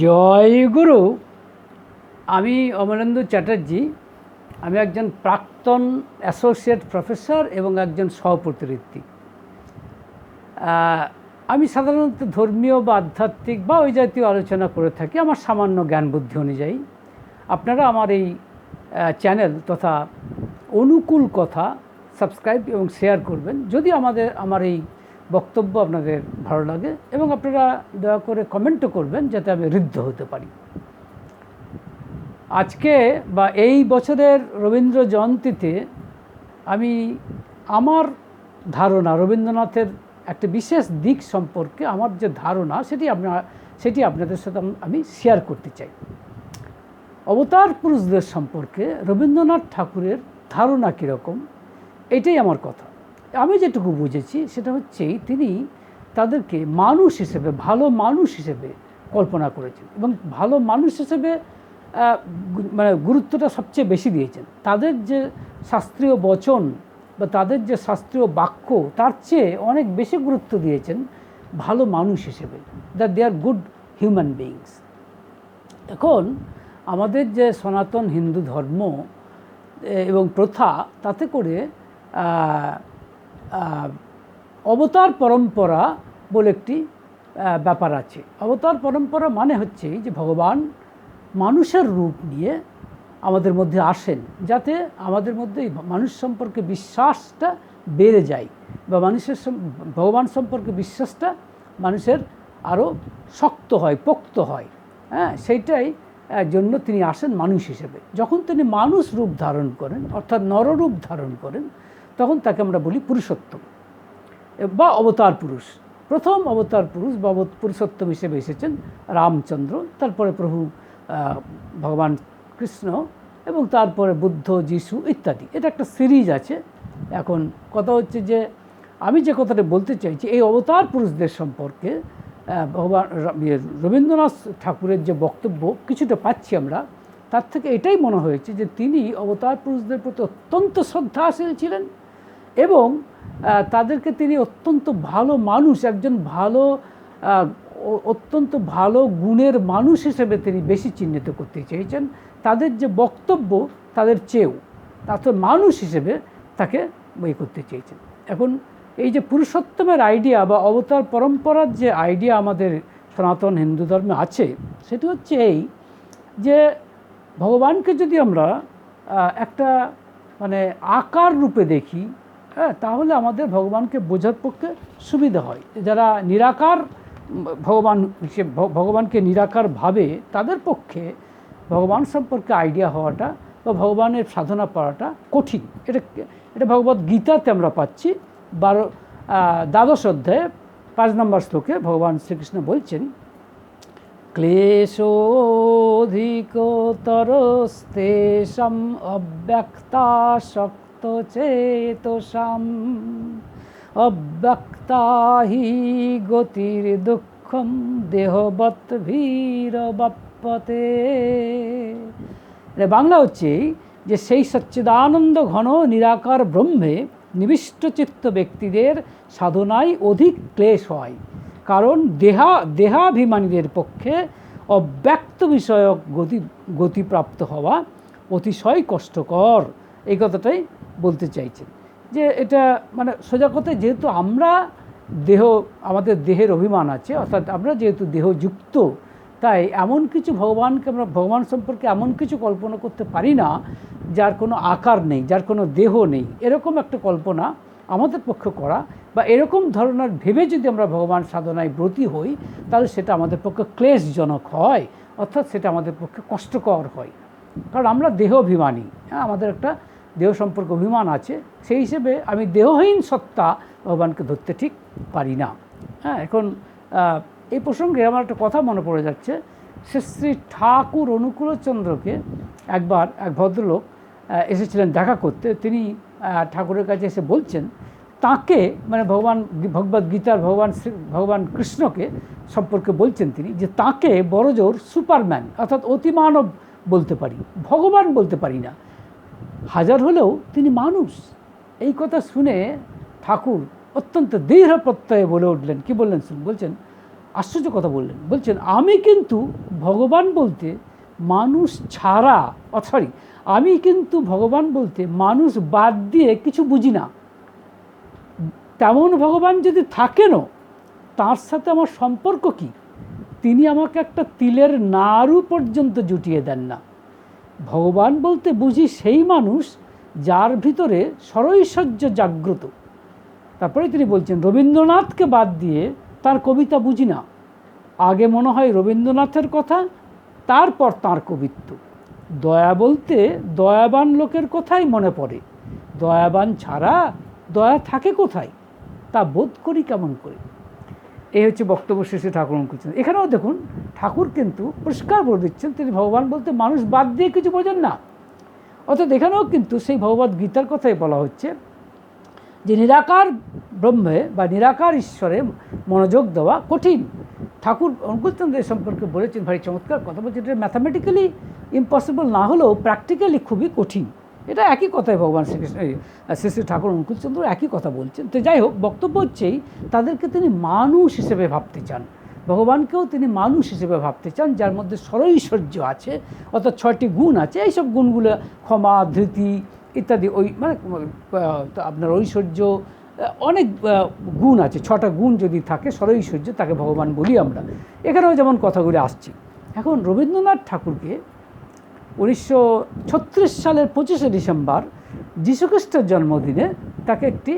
জয় গুরু। আমি অমলেন্দু চ্যাটার্জি। আমি একজন প্রাক্তন অ্যাসোসিয়েট প্রফেসর এবং একজন সহপ্রতিনিধি। আমি সাধারণত ধর্মীয় বা আধ্যাত্মিক বা ওই জাতীয় আলোচনা করে থাকি। আমার সামান্য জ্ঞান বুদ্ধি অনুযায়ী। আপনারা আমার এই চ্যানেল তথা অনুকূল কথা সাবস্ক্রাইব এবং শেয়ার করবেন। যদি আমাদের, আমার এই বক্তব্য আপনাদের ভালো লাগে এবং আপনারা দয়া করে কমেন্টও করবেন যাতে আমি ঋদ্ধ হতে পারি। আজকে বা এই বছরের রবীন্দ্র জয়ন্তীতে আমি আমার ধারণা, রবীন্দ্রনাথের একটা বিশেষ দিক সম্পর্কে আমার যে ধারণা সেটি আপনার সেটি আপনাদের সাথে আমি শেয়ার করতে চাই। অবতার পুরুষদের সম্পর্কে রবীন্দ্রনাথ ঠাকুরের ধারণা কীরকম এটাই আমার কথা। আমি যেটুকু বুঝেছি সেটা হচ্ছে তিনি তাদেরকে মানুষ হিসেবে, ভালো মানুষ হিসেবে কল্পনা করেছেন এবং ভালো মানুষ হিসেবে মানে গুরুত্বটা সবচেয়ে বেশি দিয়েছেন। তাদের যে শাস্ত্রীয় বচন বা তাদের যে শাস্ত্রীয় বাক্য, তার চেয়ে অনেক বেশি গুরুত্ব দিয়েছেন ভালো মানুষ হিসেবে that they are good human beings এখন আমাদের যে সনাতন হিন্দু ধর্ম এবং প্রথা, তাতে করে অবতার পরম্পরা বলে একটি ব্যাপার আছে। অবতার পরম্পরা মানে হচ্ছে যে ভগবান মানুষের রূপ নিয়ে আমাদের মধ্যে আসেন, যাতে আমাদের মধ্যে মানুষ সম্পর্কে বিশ্বাসটা বেড়ে যায় বা মানুষের ভগবান সম্পর্কে বিশ্বাসটা মানুষের আরও শক্ত হয়, পোক্ত হয়। হ্যাঁ সেইটাই জন্য তিনি আসেন মানুষ হিসেবে। যখন তিনি মানুষ রূপ ধারণ করেন, অর্থাৎ নররূপ ধারণ করেন তখন তাকে আমরা বলি পুরুষোত্তম বা অবতার পুরুষ। প্রথম অবতার পুরুষ বা পুরুষোত্তম হিসেবে এসেছেন রামচন্দ্র তারপরে প্রভু ভগবান কৃষ্ণ এবং তারপরে বুদ্ধ যিশু ইত্যাদি। এটা একটা সিরিজ আছে। এখন কথা হচ্ছে যে আমি যে কথাটা বলতে চাইছি এই অবতার পুরুষদের সম্পর্কে ভগবান ইয়ে, রবীন্দ্রনাথ ঠাকুরের যে বক্তব্য কিছুটা পাচ্ছি আমরা তার থেকে এটাই মনে হয়েছে যে তিনি অবতার পুরুষদের প্রতি অত্যন্ত শ্রদ্ধাশীল ছিলেন। এবং তাদেরকে তিনি অত্যন্ত ভালো মানুষ, একজন ভালো অত্যন্ত ভালো গুণের মানুষ হিসেবে তিনি বেশি চিহ্নিত করতে চেয়েছেন। তাদের যে বক্তব্য, তাদের চেয়েও তাতে মানুষ হিসেবে তাকে বই করতে চেয়েছেন। এখন এই যে পুরুষোত্তমের আইডিয়া বা অবতার পরম্পরার যে আইডিয়া আমাদের সনাতন হিন্দু ধর্মে আছে, সেটি হচ্ছে এই যে ভগবানকে যদি আমরা একটা মানে আকার রূপে দেখি হ্যাঁ তাহলে আমাদের ভগবানকে বোঝার পক্ষে সুবিধা হয়। যারা নিরাকার, ভগবান ভগবানকে নিরাকার ভাবে, তাদের পক্ষে ভগবান সম্পর্কে আইডিয়া হওয়াটা বা ভগবানের সাধনা করাটা কঠিন। এটা এটা ভগবত গীতাতে আমরা পাচ্ছি। বারো দ্বাদশ অধ্যায়ে, পাঁচ নম্বর শ্লোকে ভগবান শ্রীকৃষ্ণ বলছেন ক্লেশোধিকতরস্তেষাম অব্যক্তাশক্তচেতসাম অব্যক্তা হি গতির দুঃখম দেহবৎ ভীরবাপ্যতে এটা বাংলা হচ্ছে যে সেই সচ্চিদানন্দ ঘন নিরাকার ব্রহ্মে নিবিষ্ট চিত্ত ব্যক্তিদের সাধনায় অধিক ক্লেশ হয় কারণ দেহা দেহাভিমানীদের পক্ষে অব্যক্ত বিষয়ক গতি গতিপ্রাপ্ত হওয়া অতিশয় কষ্টকর এই কথাটাই বলতে চাইছেন। যে এটা মানে সোজা কথায় যেহেতু আমরা দেহ, আমাদের দেহের অভিমান আছে, অর্থাৎ আমরা যেহেতু দেহযুক্ত, তাই এমন কিছু ভগবানকে আমরা, ভগবান সম্পর্কে এমন কিছু কল্পনা করতে পারি না, যার কোনো আকার নেই, যার কোনো দেহ নেই। এরকম একটা কল্পনা আমাদের পক্ষে করা বা এরকম ধরনের ভেবে যদি আমরা ভগবান সাধনায় ব্রতী হই, তাহলে সেটা আমাদের পক্ষে ক্লেশজনক হয়, অর্থাৎ সেটা আমাদের পক্ষে কষ্টকর হয়। কারণ আমরা দেহ অভিমানী হ্যাঁ? আমাদের একটা দেহ সম্পর্কে অভিমান আছে, সেই হিসেবে আমি দেহহীন সত্তা ভগবানকে ধরতে ঠিক পারি না। হ্যাঁ এখন এই প্রসঙ্গে আমার একটা কথা মনে পড়ে যাচ্ছে। শ্রী শ্রী ঠাকুর অনুকূলচন্দ্রকে একবার এক ভদ্রলোক এসেছিলেন দেখা করতে। তিনি ঠাকুরের কাছে এসে বলছেন, তাকে মানে ভগবান ভগবদ গীতার ভগবান ভগবান কৃষ্ণকে সম্পর্কে বলছেন তিনি যে তাকে বড়জোর সুপারম্যান, অর্থাৎ অতিমানব বলতে পারি, ভগবান বলতে পারি না। হাজার হলেও তিনি মানুষ। এই কথা শুনে ঠাকুর অত্যন্ত দৃঢ় প্রত্যয়ে বলে উঠলেন। কি বললেন বলছেন, আশ্চর্য কথা বললেন। বলছেন, আমি কিন্তু ভগবান বলতে মানুষ ছাড়া সরি আমি কিন্তু ভগবান বলতে মানুষ বাদ দিয়ে কিছু বুঝি না। তেমন ভগবান যদি থাকেনও, তার সাথে আমার সম্পর্ক কি? তিনি আমাকে একটা তিলের নাড়ু পর্যন্ত জুটিয়ে দেন না। ভগবান বলতে বুঝি সেই মানুষ যার ভিতরে সরৈশ্বর্য জাগ্রত। তারপরে তিনি বলছেন, রবীন্দ্রনাথকে বাদ দিয়ে তার কবিতা বুঝি না। আগে মনে হয় রবীন্দ্রনাথের কথা, তারপর তার কবিত্ব। দয়া বলতে দয়াবান লোকের কথাই মনে পড়ে। দয়াবান ছাড়া দয়া থাকে কোথায়? তা বোধ করি কেমন করে। এই হচ্ছে বক্তব্য শেষে ঠাকুর করছেন এখানেও দেখুন, ঠাকুর কিন্তু পরিষ্কার বলে দিচ্ছেন। তিনি ভগবান বলতে মানুষ বাদ দিয়ে কিছু বোঝেন না। অর্থাৎ এখানেও কিন্তু সেই ভগবত গীতার কথাই বলা হচ্ছে যে নিরাকার ব্রহ্মে বা নিরাকার ঈশ্বরে মনোযোগ দেওয়া কঠিন। ঠাকুর অঙ্কুরচন্দ্র এ সম্পর্কে বলেছেন, ভারী চমৎকার কথা বলছেন। এটা ম্যাথামেটিক্যালি ইম্পসিবল না হলেও প্র্যাকটিক্যালি খুবই কঠিন। এটা একই কথাই ভগবান শ্রীকৃষ্ণ শ্রী শ্রী ঠাকুর অঙ্কুরচন্দ্র একই কথা বলছেন। তো যাই হোক, বক্তব্য হচ্ছেই তাদেরকে তিনি মানুষ হিসেবে ভাবতে চান। ভগবানকেও তিনি মানুষ হিসেবে ভাবতে চান, যার মধ্যে সরৈশ্বর্য আছে, অর্থাৎ ছয়টি গুণ আছে। এইসব গুণগুলো ক্ষমা, ধৃতি ইত্যাদি ওই মানে আপনার ঐশ্বর্য অনেক গুণ আছে। ছটা গুণ যদি থাকে, সরৈশ্বর্য, তাকে ভগবান বলি আমরা। এখানেও যেমন কথাগুলি আসছে। এখন রবীন্দ্রনাথ ঠাকুরকে উনিশশো ছত্রিশ সালের পঁচিশে ডিসেম্বর যীশুখ্রিস্টের জন্মদিনে তাকে একটি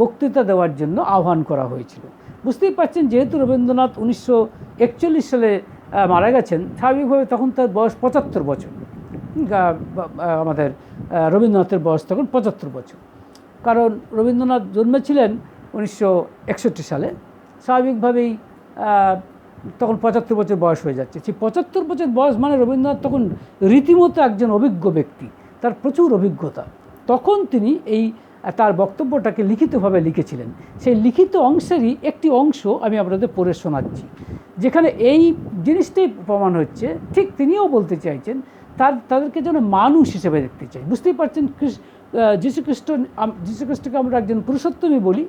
বক্তৃতা দেওয়ার জন্য আহ্বান করা হয়েছিল। বুঝতেই পারছেন, যেহেতু রবীন্দ্রনাথ উনিশশো একচল্লিশ সালে মারা গেছেন, স্বাভাবিকভাবে তখন তার বয়স পঁচাত্তর বছর। আমাদের রবীন্দ্রনাথের বয়স তখন পঁচাত্তর বছর। কারণ রবীন্দ্রনাথ জন্মেছিলেন উনিশশো একষট্টি সালে। স্বাভাবিকভাবেই তখন পঁচাত্তর বছর বয়স হয়ে যাচ্ছে। সেই পঁচাত্তর বছর বয়স মানে রবীন্দ্রনাথ তখন রীতিমতো একজন অভিজ্ঞ ব্যক্তি, তার প্রচুর অভিজ্ঞতা। তখন তিনি এই, তার বক্তব্যটাকে লিখিতভাবে লিখেছিলেন। সেই লিখিত অংশেরই একটি অংশ আমি আপনাদের পড়ে শোনাচ্ছি। যেখানে এই জিনিসটাই প্রমাণ হচ্ছে, ঠিক তিনিও বলতে চাইছেন, তার, তাদেরকে যেন মানুষ হিসেবে দেখতে চাই। বুঝতেই পারছেন যীশুখ্রিস্ট যীশুখ্রিস্টকে আমরা একজন পুরুষোত্তমই বলি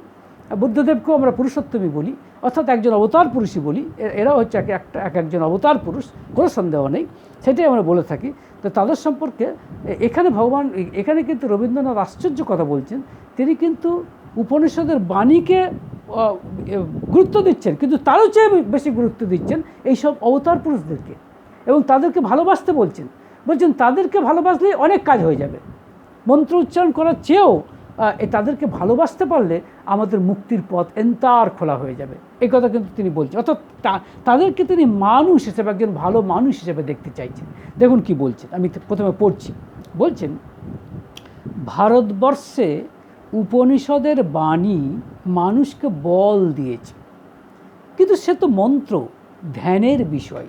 বুদ্ধদেবকেও আমরা পুরুষোত্তমই বলি, অর্থাৎ একজন অবতার পুরুষই বলি। এ- এরাও হচ্ছে এক একটা এক একজন অবতার পুরুষ, কোনো সন্দেহ নেই। সেটাই আমরা বলে থাকি। তো তাদের সম্পর্কে এখানে ভগবান এখানে কিন্তু রবীন্দ্রনাথ আশ্চর্য কথা বলছেন। তিনি কিন্তু উপনিষদের বাণীকে গুরুত্ব দিচ্ছেন, কিন্তু তারও চেয়ে বেশি গুরুত্ব দিচ্ছেন এইসব অবতার পুরুষদেরকে। এবং তাদেরকে ভালোবাসতে বলছেন। বলছেন, তাদেরকে ভালোবাসলে অনেক কাজ হয়ে যাবে। মন্ত্র উচ্চারণ করার চেয়েও তাদেরকে ভালোবাসতে পারলে আমাদের মুক্তির পথ এন্তার খোলা হয়ে যাবে। এই কথা কিন্তু তিনি বলছেন। অর্থাৎ তাদেরকে তিনি মানুষ হিসেবে, একজন ভালো মানুষ হিসেবে দেখতে চাইছেন। দেখুন কি বলছেন। আমি প্রথমে পড়ছি। বলছেন, ভারতবর্ষে উপনিষদের বাণী মানুষকে বল দিয়েছে। কিন্তু সে তো মন্ত্র, ধ্যানের বিষয়।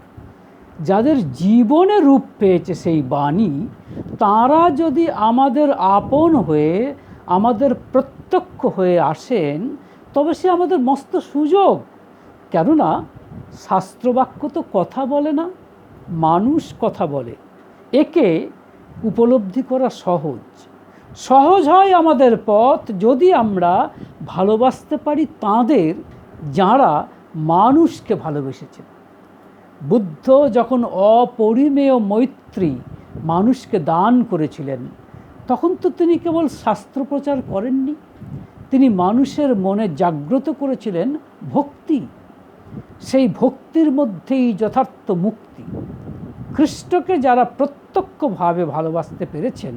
যাদের জীবনে রূপ পেয়েছে সেই বাণী, তারা যদি আমাদের আপন হয়ে আমাদের প্রত্যক্ষ হয়ে আসেন, তবে সে আমাদের মস্ত সুযোগ। কেননা, শাস্ত্রবাক্য তো কথা বলে না, মানুষ কথা বলে। একে উপলব্ধি করা সহজ। সহজ হয় আমাদের পথ যদি আমরা ভালোবাসতে পারি তাদের যারা মানুষকে ভালোবেসেছেন। বুদ্ধ যখন অপরিমেয় মৈত্রী মানুষকে দান করেছিলেন তখন তো তিনি কেবল শাস্ত্র প্রচার করেননি, তিনি মানুষের মনে জাগ্রত করেছিলেন ভক্তি। সেই ভক্তির মধ্যেই যথার্থ মুক্তি। খ্রিস্টকে যারা প্রত্যক্ষভাবে ভালোবাসতে পেরেছেন,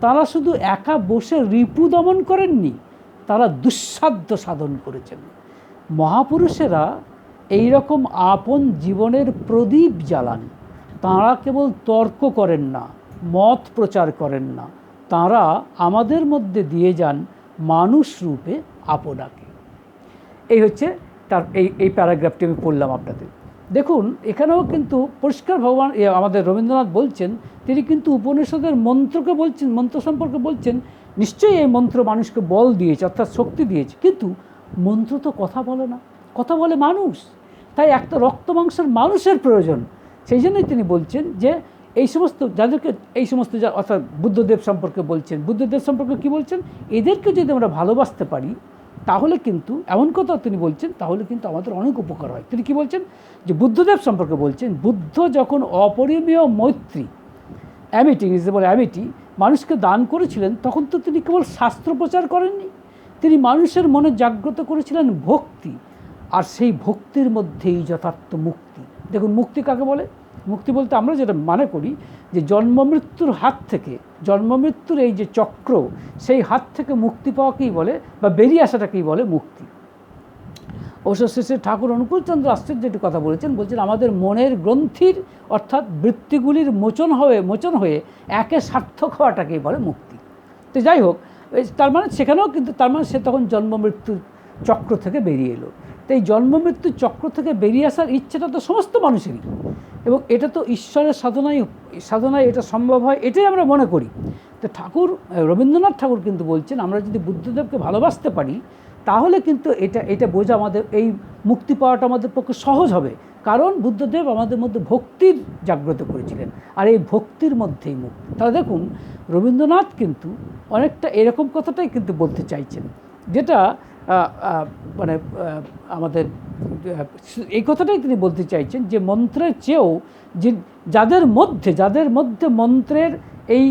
তারা শুধু একা বসে রিপু দমন করেননি, তারা দুঃসাধ্য সাধন করেছেন। মহাপুরুষেরা এই রকম আপন জীবনের প্রদীপ জ্বালান, তাঁরা কেবল তর্ক করেন না, মত প্রচার করেন না তাঁরা আমাদের মধ্যে দিয়ে যান মানুষ রূপে আপনাকে। এই হচ্ছে তার এই এই প্যারাগ্রাফটি আমি পড়লাম আপনাদের। দেখুন, এখানেও কিন্তু পরিষ্কার ভগবান আমাদের রবীন্দ্রনাথ বলছেন, তিনি কিন্তু উপনিষদের মন্ত্রকে বলছেন, মন্ত্র সম্পর্কে বলছেন, নিশ্চয়ই এই মন্ত্র মানুষকে বল দিয়েছে, অর্থাৎ শক্তি দিয়েছে, কিন্তু মন্ত্র তো কথা বলে না। কথা বলে মানুষ। তাই একটা রক্ত মাংসের মানুষের প্রয়োজন। সেই জন্যই তিনি বলছেন যে এই সমস্ত যাদেরকে এই সমস্ত যা অর্থাৎ বুদ্ধদেব সম্পর্কে বলছেন, বুদ্ধদেব সম্পর্কে কি বলছেন? এদেরকে যদি আমরা ভালোবাসতে পারি, তাহলে কিন্তু এমন কথা তিনি বলছেন, তাহলে কিন্তু আমাদের অনেক উপকার হয়। তিনি কি বলছেন? যে বুদ্ধদেব সম্পর্কে বলছেন, বুদ্ধ যখন অপরিমেয় মৈত্রী অ্যামিটি ইংরেজিতে বলে অ্যামিটি মানুষকে দান করেছিলেন, তখন তো তিনি কেবল শাস্ত্র প্রচার করেননি। তিনি মানুষের মনে জাগ্রত করেছিলেন ভক্তি, আর সেই ভক্তির মধ্যেই যথার্থ মুক্তি। দেখুন, মুক্তি কাকে বলে? মুক্তি বলতে আমরা যেটা মনে করি যে জন্ম মৃত্যুর হাত থেকে, জন্ম মৃত্যুর এই যে চক্র, সেই হাত থেকে মুক্তি পাওয়াকেই বলে বা বেরিয়ে আসাটাকেই বলে? মুক্তি। অবশ্য শেষে ঠাকুর অনুকূলচন্দ্র আশ্চর্য একটি কথা বলেছেন, বলছেন, আমাদের মনের গ্রন্থির অর্থাৎ বৃত্তিগুলির মোচন হয়ে মোচন হয়ে একে সার্থক হওয়াটাকেই বলে? মুক্তি। তো যাই হোক তার মানে সেখানেও কিন্তু, তার মানে সে তখন জন্ম মৃত্যুর চক্র থেকে বেরিয়ে এলো। তো এই জন্ম মৃত্যুর চক্র থেকে বেরিয়ে আসার ইচ্ছেটা তো সমস্ত মানুষেরই। এবং এটা তো ঈশ্বরের সাধনায় সাধনায় এটা সম্ভব হয়, এটাই আমরা মনে করি। তো ঠাকুর, রবীন্দ্রনাথ ঠাকুর কিন্তু বলছেন, আমরা যদি বুদ্ধদেবকে ভালোবাসতে পারি, তাহলে কিন্তু এটা এটা বোঝা আমাদের, এই মুক্তি পাওয়াটা আমাদের পক্ষে সহজ হবে। কারণ বুদ্ধদেব আমাদের মধ্যে ভক্তির জাগ্রত করেছিলেন, আর এই ভক্তির মধ্যেই মুক্তি। তাহলে দেখুন, রবীন্দ্রনাথ কিন্তু অনেকটা এরকম কথাটাই কিন্তু বলতে চাইছেন। যেটা মানে আমাদের এই কথাটাই তিনি বলতে চাইছেন যে মন্ত্রের চেয়েও যে যাদের মধ্যে যাদের মধ্যে মন্ত্রের এই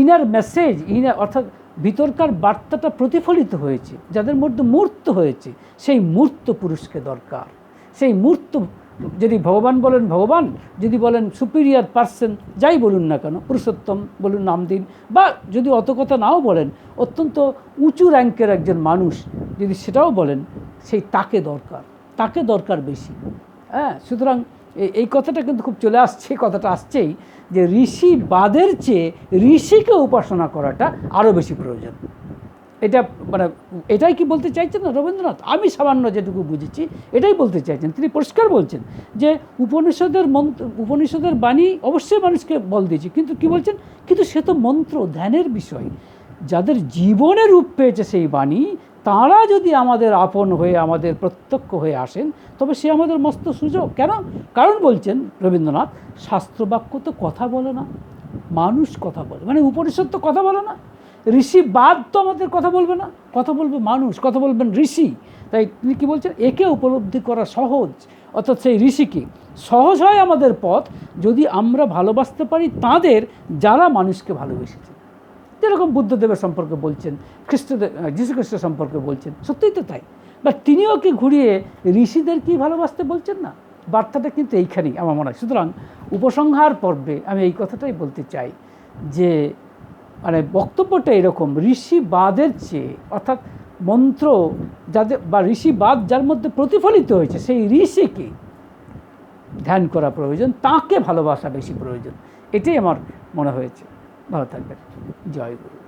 ইনার মেসেজ ইনার অর্থাৎ ভিতরকার বার্তাটা প্রতিফলিত হয়েছে, যাদের মধ্যে মূর্ত হয়েছে, সেই মূর্ত পুরুষকে দরকার। সেই মূর্ত যদি ভগবান বলেন ভগবান, যদি বলেন সুপিরিয়ার পার্সন যাই বলুন না কেন, পুরুষোত্তম বলুন নাম দিন, বা যদি অত কথা নাও বলেন, অত্যন্ত উঁচু র্যাঙ্কের একজন মানুষ যদি সেটাও বলেন, সেই তাকে দরকার তাকে দরকার বেশি। হ্যাঁ সুতরাং এই কথাটা কিন্তু খুব চলে আসছে কথাটা আসছেই যে ঋষি বাদের চেয়ে ঋষিকে উপাসনা করাটা আরও বেশি প্রয়োজন। এটা মানে এটাই কি বলতে চাইছেন না রবীন্দ্রনাথ? আমি সামান্য যেটুকু বুঝেছি, এটাই বলতে চাইছেন। তিনি পরিষ্কার বলছেন যে উপনিষদের মন্ত্র উপনিষদের বাণী অবশ্যই মানুষকে বল দিয়েছে। কিন্তু কি বলছেন? কিন্তু সে তো মন্ত্র ধ্যানের বিষয়। যাদের জীবনে রূপ পেয়েছে সেই বাণী, তাঁরা যদি আমাদের আপন হয়ে, আমাদের প্রত্যক্ষ হয়ে আসেন, তবে সে আমাদের মস্ত সুযোগ। কেন? কারণ বলছেন রবীন্দ্রনাথ, শাস্ত্রবাক্য তো কথা বলে না। মানুষ কথা বলে। মানে উপনিষদ তো কথা বলে না। ঋষি বাদ তো আমাদের কথা বলবে না। কথা বলবে মানুষ, কথা বলবেন ঋষি। তাই তিনি কী বলছেন? একে উপলব্ধি করা সহজ। অর্থাৎ সেই ঋষিকে সহজ হয় আমাদের পথ যদি আমরা ভালোবাসতে পারি তাদের যারা মানুষকে ভালোবেসেছে। যেরকম বুদ্ধদেবের সম্পর্কে বলছেন খ্রিস্টদেব যীশুখ্রিস্ট সম্পর্কে বলছেন, সত্যিই তো তাই। বা তিনিও কি ঘুরিয়ে ঋষিদেরকেই ভালোবাসতে বলছেন না? বার্তাটা কিন্তু এইখানেই আমার মনে হয়। সুতরাং উপসংহার পর্বে আমি এই কথাটাই বলতে চাই যে মানে বক্তব্যটা এরকম ঋষিবাদের চেয়ে, অর্থাৎ মন্ত্র যাদের বা ঋষিবাদ যার মধ্যে প্রতিফলিত হয়েছে, সেই ঋষিকে ধ্যান করা প্রয়োজন, তাকে ভালোবাসা বেশি প্রয়োজন। এটাই আমার মনে হয়েছে। ভালো থাকবেন। জয় গুরু।